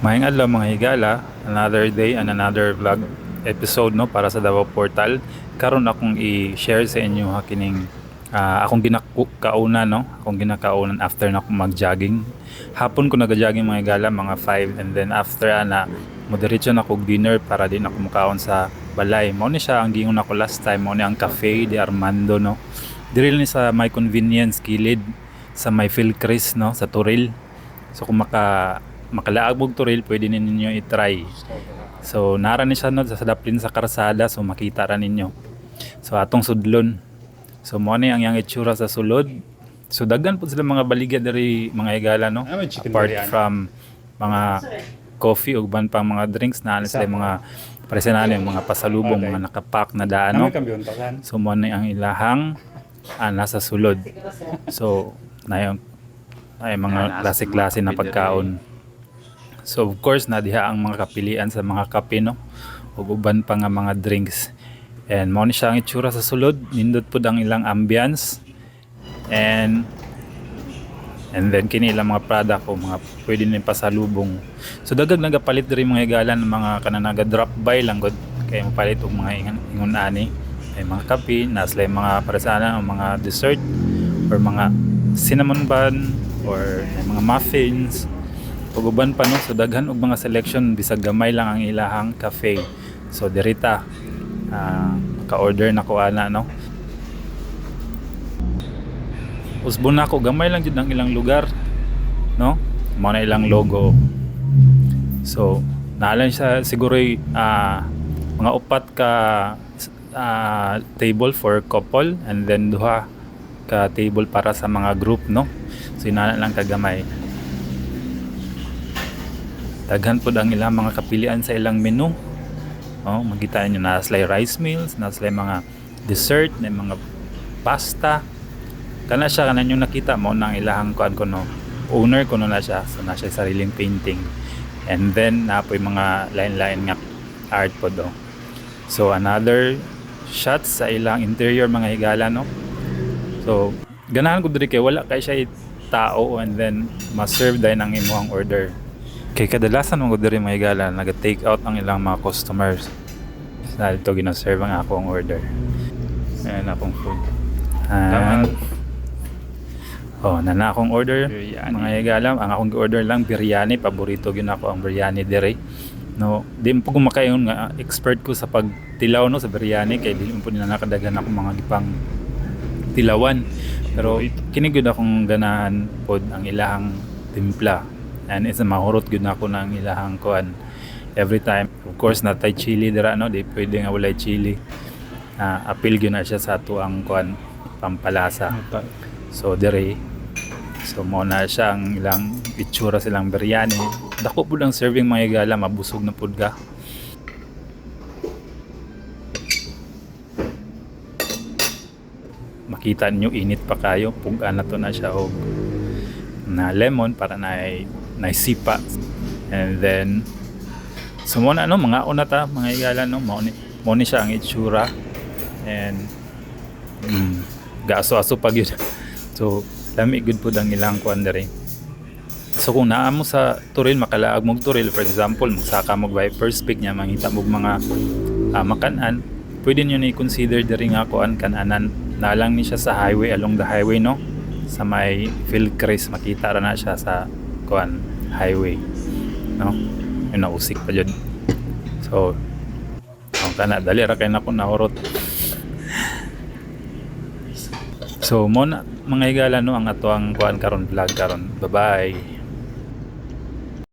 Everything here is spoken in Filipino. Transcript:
Maayong adlaw mga higala, another day and another vlog episode no para sa Davao Portal. Karon akong i-share sa inyo ha kining ah, akong ginakauna no, akong ginakaunan after na akong mag-jogging. Hapon ko nag-jogging mga higala mga 5 and then after ana moderate na ako og dinner para din ako mukaon sa balay. Mao ni siya ang gingon ako last time, mao ni ang Cafe de Armando no. Diri ni sa my convenience kilid sa may Philcris no sa Turil. So kung maka makalaag og Turil, pwede ninyo i-try. So nara ni siya no sa daplin sa karsada so makita ra ninyo. So atong sudlon. So mo ni ang yang itsura sa sulod. So daghan po sila mga baligya diri mga higala no. Ah, Apart from mga coffee ug ban pang mga drinks na sila mga presenano yung mga pasalubong Okay. mga nakapack na daan Ano no. kambiyon to kan? So mo ni ang ilahang ah, nasa sulod. So na yung ay mga klase-klase na pagkaon. So of course na diha ang mga kapilian sa mga kape no. Ug uban pa nga mga drinks. And mo ni siya ang itsura sa sulod, nindot pud ang ilang ambience. And and then kini ilang mga product o mga pwede ni pasalubong. So dagag nagapalit diri mga higalan mga kananaga drop by lang gud kay mapalit og mga ingon, ingon ani ay mga kape, nasla yung mga para sana o mga dessert or mga cinnamon bun or mga muffins ug uban pa no so daghan og mga selection bisag gamay lang ang ilahang cafe. So dirita ah ka-order na ko ana no? Usbon na ako gamay lang jud ang ilang lugar no? Mao na ilang logo. So naalan siya siguro ah mga upat ka ah, table for couple and then duha ka table para sa mga group no? So inana lang kagamay daghan po ang ilang mga kapilian sa ilang menu. Oh magita niyo na slay rice meals na slay mga dessert na mga pasta. Kana siya kana yung nakita mo nang ilahang kuan ko no owner ko no na siya. So na siya sariling painting. And then na po yung mga line-line nga art po do. So another shot sa ilang interior mga higala no. So ganahan ko diri kay wala kay siya tao and then ma-serve dahil ang imuhang order kay kadalasan mo diri mga higala naga-take out ang ilang mga customers na dito gina-serve ang akong order ayan akong food Ah, Oh, nana akong order. Biryani. Mga higala, ang akong order lang biryani, paborito gyud ako ang biryani dire. No, di po kumakayon nga expert ko sa pagtilaw no sa biryani kay mo po nila nakadagan ako mga gipang tilawan. Pero kini gyud akong ganahan pod ang ilahang timpla. And isa mahurot gyud na ako ng ilahang kuan every time. Of course natay chili dira no, di pwede nga walay chili. Ah, appeal gyud na siya sa ato ang kuan pampalasa. So dire So mo na siya ang ilang itsura silang biryani. Dako pud ang serving mga higala mabusog na pud ka. Makita niyo init pa kayo, puga na to na siya og na lemon para na na sipa. And then so mo na ano mga una ta mga higala no? Mo ni mo ni siya ang itsura. And mm, gaso-aso pag yun. So, lami good po ang ilang kuan diri. So kung naa mo sa turil makalaag mog turil. For example magsaka mo by first pick niya mangita mo mga ah, makanan pwede niyo ni consider diri nga kuan kananan. Na lang ni siya sa highway along the highway no? Sa may Philcris makita ra na siya sa kuan highway no yun nausik pa jud so ang kana dali ra kay nako nahurot So mo na mga higala no ang ato ang kuan karon vlog karon. Bye-bye.